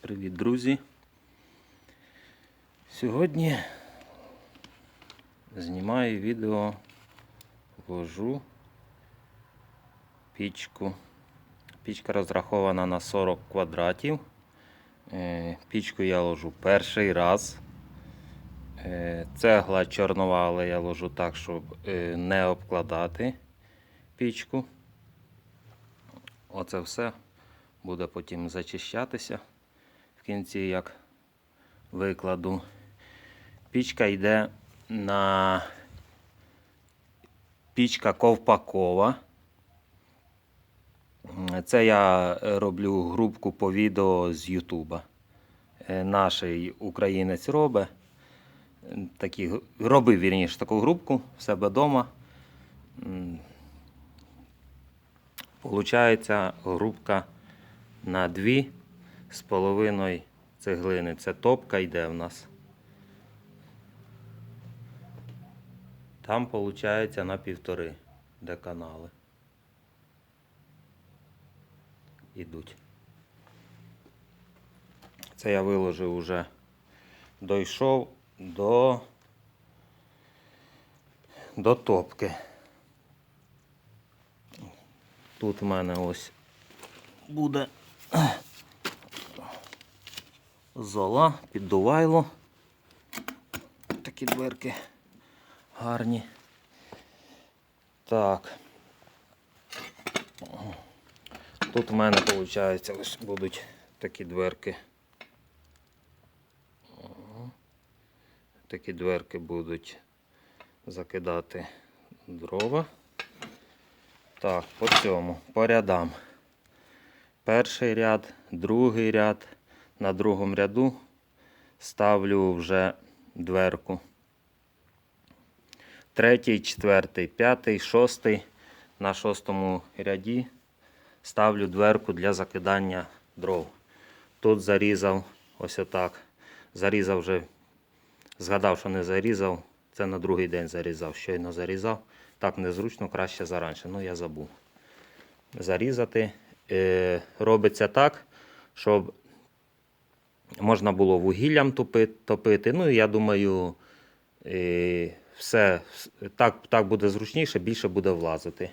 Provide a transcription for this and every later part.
Привіт, друзі! Сьогодні знімаю відео, вожу пічку. Пічка розрахована на 40 квадратів. Е, Пічку я ложу перший раз. Е, Цегла чорнова, але я ложу так, щоб е, не обкладати пічку. Оце все буде потім зачищатися кінці, як викладу. Пічка йде на пічка ковпакова. Це я роблю групку по відео з Ютуба. Е, Наш українець робить. Такі, робив вірніше таку групку в себе вдома. Получається групка на дві з половиною цеглини. Це топка йде в нас. Там виходить на півтори, де канали. Ідуть. Це я виложив уже. Дійшов до, до топки. Тут в мене ось буде зола, піддувайло. Такі дверки гарні. Так. Тут в мене, виходить, ось будуть такі дверки. Такі дверки будуть закидати дрова. Так, по цьому, по рядам. Перший ряд, другий ряд. На другому ряду ставлю вже дверку. Третій, четвертий, п'ятий, шостий. На шостому ряді ставлю дверку для закидання дров. Тут зарізав ось отак. Зарізав вже, згадав, що не зарізав. Це на другий день зарізав. Щойно зарізав. Так незручно, краще заранше. Ну, я забув. Зарізати. Е, робиться так, щоб можна було вугіллям топити. Ну, і я думаю, все так, так буде зручніше, більше буде влазити.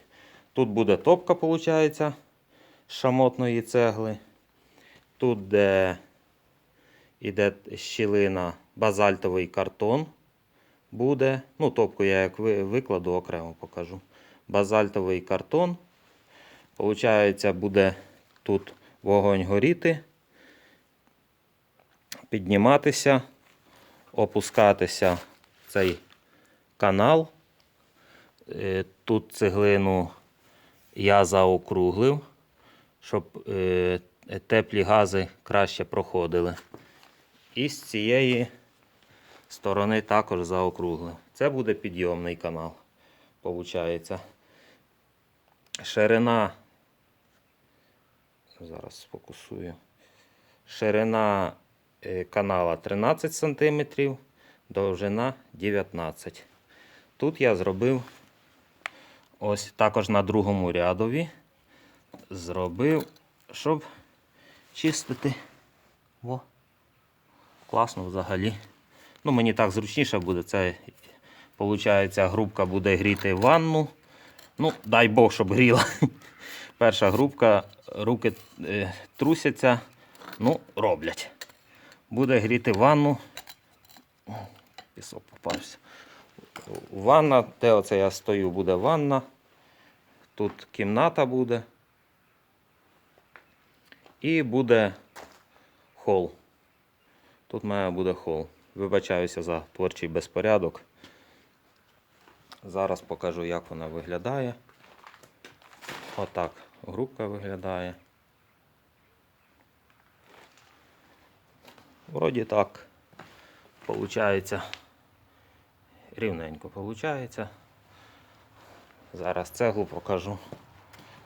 Тут буде топка, виходить, шамотної цегли. Тут, де йде щілина, базальтовий картон буде. Ну, топку я як викладу, окремо покажу. Базальтовий картон. Получається, буде тут вогонь горіти, підніматися, опускатися цей канал. Е, Тут цеглину я заокруглив, щоб е, теплі гази краще проходили. І з цієї сторони також заокруглив. Це буде підйомний канал. Получається. Ширина. Зараз сфокусую. Ширина канала 13 см, довжина 19 Тут я зробив ось також на другому рядові. Зробив, щоб чистити. Во. Класно взагалі. Ну, мені так зручніше буде. Це, виходить, грубка буде гріти ванну. Ну, дай Бог, щоб гріла. Перша грубка, руки е, трусяться, ну, роблять. Буде гріти ванну. Пісок попався. Ванна, де оце я стою, буде ванна. Тут кімната буде. І буде хол. Тут має буде хол. Вибачаюся за творчий безпорядок. Зараз покажу, як вона виглядає. Отак грубка виглядає. Вроді так получається. Рівненько получається. Зараз цеглу покажу.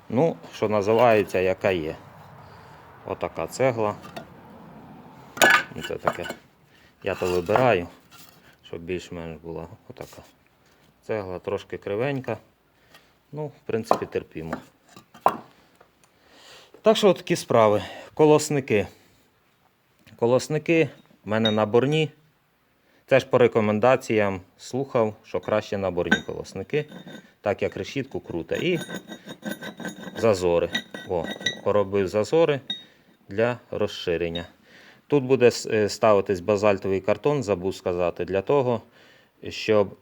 Ну, що називається, яка є. Отака цегла. Ну, Це таке. Я то вибираю, щоб більш-менш була отака. Цегла трошки кривенька. Ну, в принципі, терпімо. Так що такі справи. Колосники. Колосники в мене наборні. Теж по рекомендаціям слухав, що краще наборні колосники, так як решітку круте. І зазори. О, поробив зазори для розширення. Тут буде е, ставитись базальтовий картон, забув сказати, для того, щоб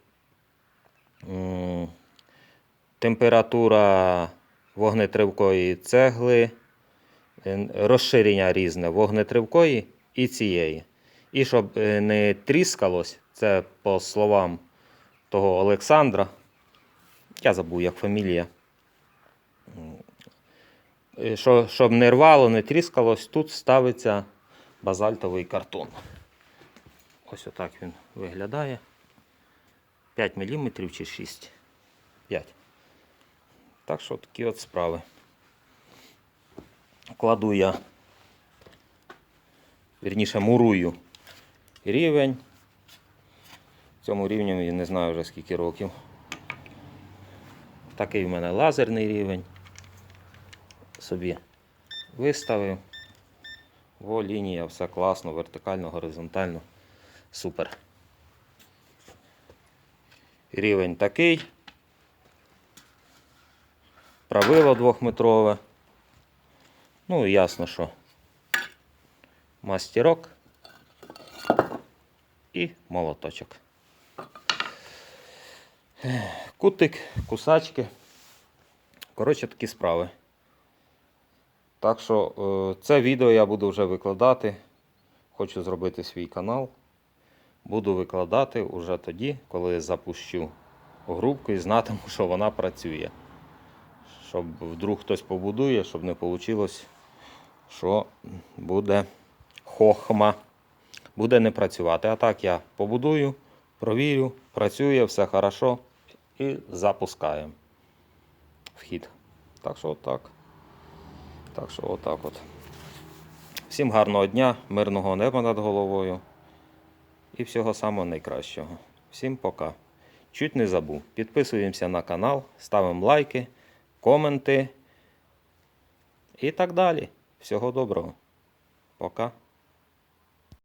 температура вогнетривкої цегли, розширення різне вогнетривкої і цієї. І щоб е, не тріскалось, це по словам того Олександра. Я забув, як фамілія. Е, Що, щоб не рвало, не тріскалось, тут ставиться базальтовий картон. Ось отак він виглядає. 5 мм чи 6? 5. Так що такі от справи. Кладу я, вірніше, мурую рівень. Цьому рівню я не знаю вже скільки років. Такий в мене лазерний рівень. Собі виставив. Во лінія, все класно, вертикально, горизонтально. Супер. Рівень такий. Правило двохметрове. Ну ясно, що мастерок і молоточок. Кутик, кусачки. Коротше, такі справи. Так що е, це відео я буду вже викладати. Хочу зробити свій канал. Буду викладати уже тоді, коли запущу групку і знатиму, що вона працює. Щоб вдруг хтось побудує, щоб не вийшло, що буде хохма. Буде не працювати. А так я побудую, провірю, працює, все хорошо і запускаємо вхід. Так що отак. Так що отак от. Всім гарного дня, мирного неба над головою і всього самого найкращого. Всім пока. Чуть не забув. Підписуємося на канал, ставимо лайки, коменти і так далі. Всього доброго. Пока.